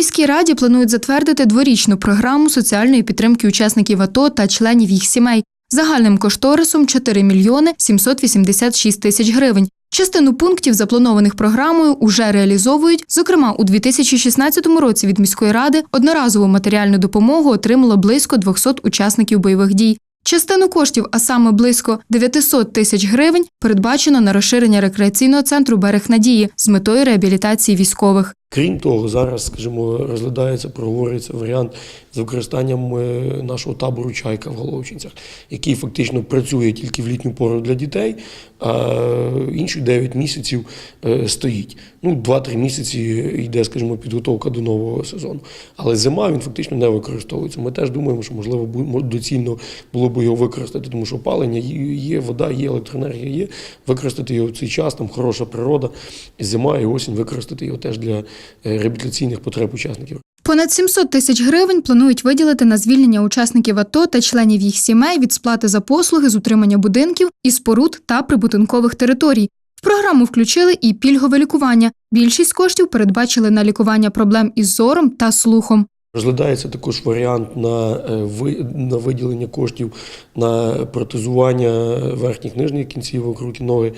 міській раді планують затвердити дворічну програму соціальної підтримки учасників АТО та членів їх сімей загальним кошторисом 4 мільйони 786 тисяч гривень. Частину пунктів, запланованих програмою, уже реалізовують. Зокрема, у 2016 році від міської ради одноразову матеріальну допомогу отримало близько 200 учасників бойових дій. Частину коштів, а саме близько 900 тисяч гривень, передбачено на розширення рекреаційного центру Берег Надії з метою реабілітації військових. Крім того, зараз, скажімо, розглядається, проговорюється варіант з використанням е, нашого табору Чайка в Головчинцях, який фактично працює тільки в літню пору для дітей, а інші 9 місяців е, стоїть. Ну, 2-3 місяці йде, скажімо, підготовка до нового сезону. Але зима він фактично не використовується. Ми теж думаємо, що можливо доцільно було б його використати, тому що опалення є, вода, є, електроенергія є. Використати його в цей час, там хороша природа, зима і осінь використати його теж для реабілітаційних потреб учасників. Понад 700 тисяч гривень планують виділити на звільнення учасників АТО та членів їх сімей від сплати за послуги з утримання будинків і споруд та прибудинкових територій. В програму включили і пільгове лікування. Більшість коштів передбачили на лікування проблем із зором та слухом. Розглядається також варіант на, е, на виділення коштів на протезування верхніх нижніх кінцівок, руки, ноги.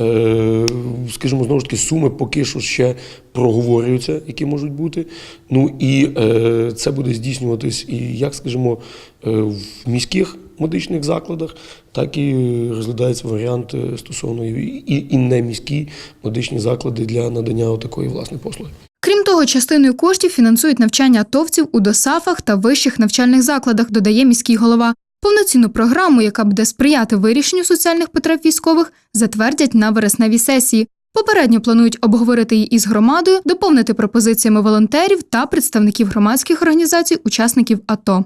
Е, Скажімо, знову ж таки, суми поки що ще проговорюються, які можуть бути. Ну і е, це буде здійснюватись і як, скажімо, в міських медичних закладах, так і розглядається варіант стосовно і, і, і неміські медичні заклади для надання такої власне послуги. Крім того, частиною коштів фінансують навчання атовців у досафах та вищих навчальних закладах, додає міський голова. Повноцінну програму, яка буде сприяти вирішенню соціальних потреб військових, затвердять на вересневій сесії. Попередньо планують обговорити її із громадою, доповнити пропозиціями волонтерів та представників громадських організацій, учасників АТО.